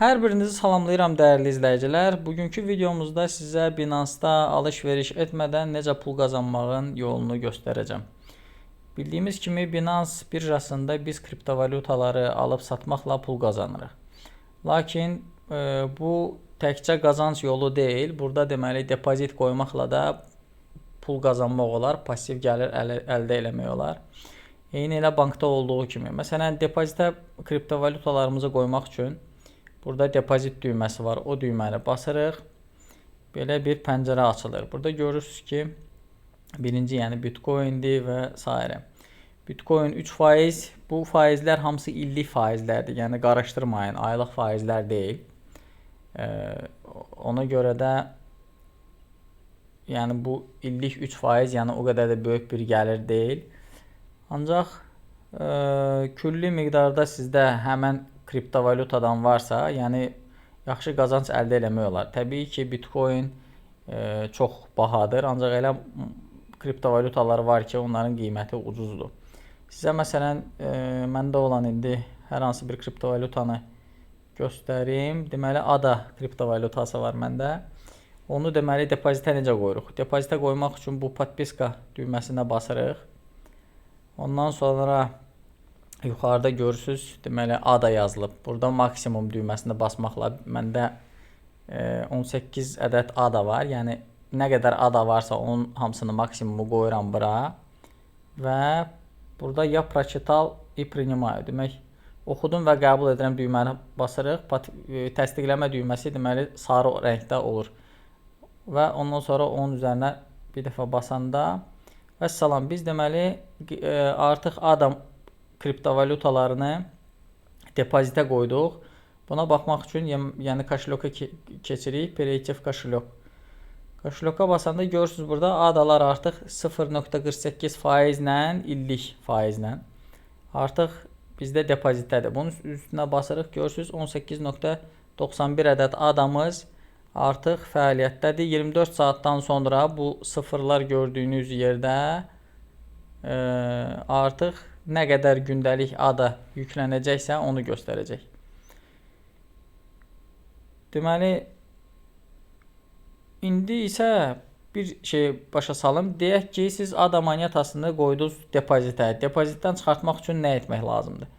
Hər birinizi salamlayıram dəyərli izləyicilər. Bugünkü videomuzda sizə Binance-da alış-veriş etmədən necə pul qazanmağın yolunu göstərəcəm. Bildiyimiz kimi Binance birjasında biz kriptovalutaları alıb satmaqla pul qazanırıq. Lakin e, bu təkcə qazanc yolu deyil. Burada deməli depozit qoymaqla da pul qazanmaq olar, passiv gəlir ələ, əldə eləmək olar. Eyni elə bankda olduğu kimi. Məsələn, depozitə kriptovalutalarımızı qoymaq üçün burada depozit düyməsi var. O düyməni basırıq. Belə bir pəncərə açılır. Burada görürsüz ki, birinci yəni Bitcoin-dir və s. Bitcoin 3%, bu faizlər hamısı illik faizlərdir. Yəni qarışdırmayın, aylıq faizlər deyil. Ee, ona görə də yəni bu illik 3%, yəni o qədər də böyük bir gəlir deyil. Ancaq e, külli miqdarda sizdə həmən kriptovalutadan varsa, yəni yaxşı qazanc əldə eləmək olar. Təbii ki, Bitcoin e, çox bahadır, ancaq elə kriptovalutalar var ki, onların qiyməti ucuzdur. Sizə məsələn e, məndə olan indi hər hansı bir kriptovalutanı göstərim. Deməli ADA kriptovalutası var məndə. Onu deməli depozitə necə qoyuruq? Depozitə qoymaq üçün bu podpiska düyməsinə basırıq. Ondan sonra yuxarıda görürsüz, deməli ADA yazılıb. Burada maksimum düyməsinə basmaqla məndə e, 18 ədəd ADA var. Yəni nə qədər ADA varsa onun hamısını maksimumu qoyuram bura və burada ya прочитал и принимаю demək oxudum və qəbul edirəm düyməni basırıq. Pat e, təsdiqləmə düyməsi deməli sarı rəngdə olur. Və ondan sonra onun üzərinə bir dəfə basanda Vəssalam, biz deməli e, artıq adam kriptovalutalarını depozitə qoyduq. Buna baxmaq üçün yəni kaşelyoka keçirik, Primitiv kaşelyok. Kaşelyoka basanda görürsüz burada adalar artıq 0.48 faizlə, illik faizlə artıq bizdə depozitdədir. Bunun üstünə basırıq, görürsüz 18.91 ədəd adamız artıq fəaliyyətdədir. 24 saatdan sonra bu sıfırlar gördüyünüz yerdə e, artıq nə qədər gündəlik ada yüklənəcəksə onu göstərəcək. Deməli indi isə bir şey başa salım. Deyək ki, siz ada monetasını qoydunuz depozitə. Depozitdən çıxartmaq üçün nə etmək lazımdır?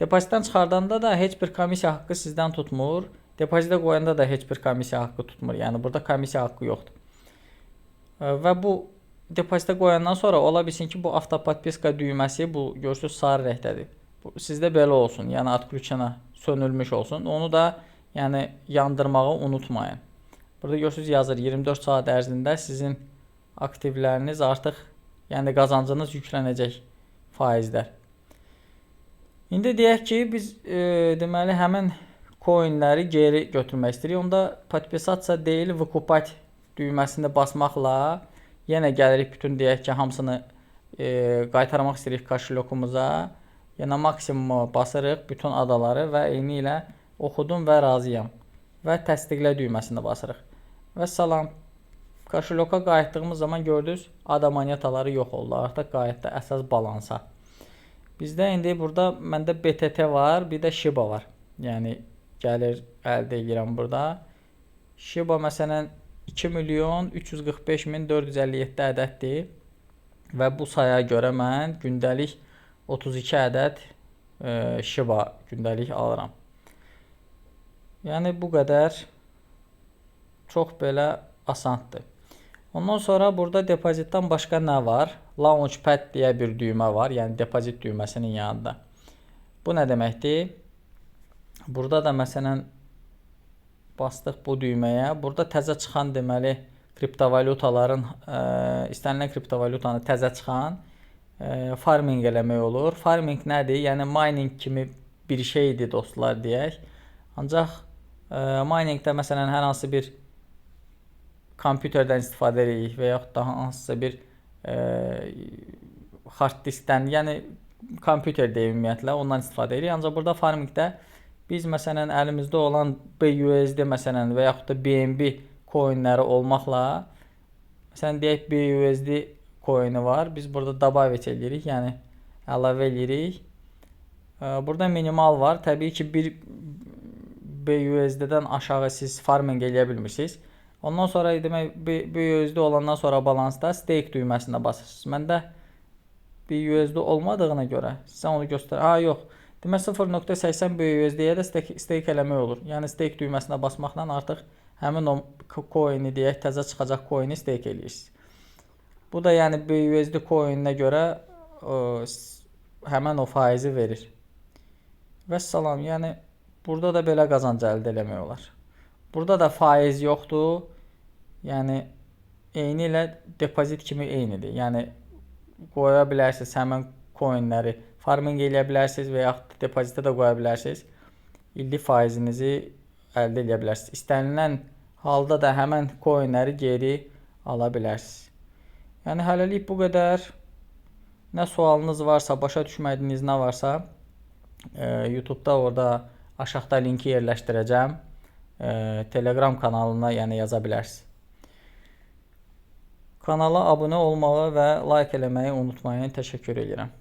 Depozitdən çıxardanda da heç bir komissiya haqqı sizdən tutmur. Depozitə qoyanda da heç bir komissiya haqqı tutmur. Yəni burada komissiya haqqı yoxdur. Və bu depozitə qoyandan sonra ola bilsin ki, bu avtopodpiska düyməsi bu görürsüz sarı rəngdədir. Bu sizdə belə olsun. Yəni atключена sönülmüş olsun. Onu da yəni yandırmağı unutmayın. Burada görürsüz yazır 24 saat ərzində sizin aktivləriniz artıq yəni qazancınız yüklənəcək faizlər. İndi deyək ki, biz e, deməli həmin coinləri geri götürmək istəyirik. Onda podpisasiya deyil, vыкупать düyməsində basmaqla yenə gəlirik bütün deyək ki, hamısını e, qaytarmaq istəyirik kaşelyokumuza. Yenə maksimumu basırıq bütün adaları və eyni ilə oxudum və razıyam və təsdiqlə düyməsinə basırıq. Və salam. Kaşelyoka qayıtdığımız zaman gördünüz, ada monetaları yox oldu. Artıq qayıtdı əsas balansa. Bizdə indi burada məndə BTT var, bir də Shiba var. Yəni gəlir əldə edirəm burada. Shiba məsələn 2 milyon 345 min 457 ədəddir və bu saya görə mən gündəlik 32 ədəd e, Shiba gündəlik alıram. Yəni bu qədər çox belə asandır. Ondan sonra burada depozitdən başqa nə var? Launchpad deyə bir düymə var, yəni depozit düyməsinin yanında. Bu nə deməkdir? Burada da məsələn bastıq bu düyməyə. Burada təzə çıxan deməli kriptovalutaların ə, istənilən kriptovalutanı təzə çıxan ə, farming eləmək olur. Farming nədir? Yəni mining kimi bir şeydir dostlar deyək. Ancaq ə, miningdə məsələn hər hansı bir kompüterdən istifadə edirik və yaxud da hansısa bir ə, hard diskdən, yəni kompüter deyə ümumiyyətlə ondan istifadə edirik. Ancaq burada farmingdə Biz məsələn əlimizdə olan BUSD məsələn və yaxud da BNB coinləri olmaqla məsələn deyək BUSD coini var. Biz burada dabavət eləyirik, yəni əlavə eləyirik. Burada minimal var. Təbii ki, bir BUSD-dən aşağı siz farming eləyə bilmirsiniz. Ondan sonra demək BUSD olandan sonra balansda stake düyməsində basırsınız. Məndə BUSD olmadığına görə sizə onu göstər. Ha, yox. Demək 0.80 BUSD-yə də stake, stake eləmək olur. Yəni stake düyməsinə basmaqla artıq həmin o co- coin-i deyək, təzə çıxacaq coin-i stake eləyirsiniz. Bu da yəni BUSD coin-ə görə ə, həmin o faizi verir. Vəssalam. Yəni burada da belə qazanc əldə eləmək olar. Burada da faiz yoxdur. Yəni eyni ilə depozit kimi eynidir. Yəni qoya bilərsiniz həmin coinləri farming eləyə bilərsiniz və yaxud depozitə də qoya bilərsiniz. İllik faizinizi əldə edə bilərsiniz. İstənilən halda da həmin coinləri geri ala bilərsiniz. Yəni hələlik bu qədər. Nə sualınız varsa, başa düşmədiyiniz nə varsa, e, YouTube-da orada aşağıda linki yerləşdirəcəm. E, Telegram kanalına yəni yaza bilərsiniz. Kanala abunə olmağı və like eləməyi unutmayın. Təşəkkür edirəm.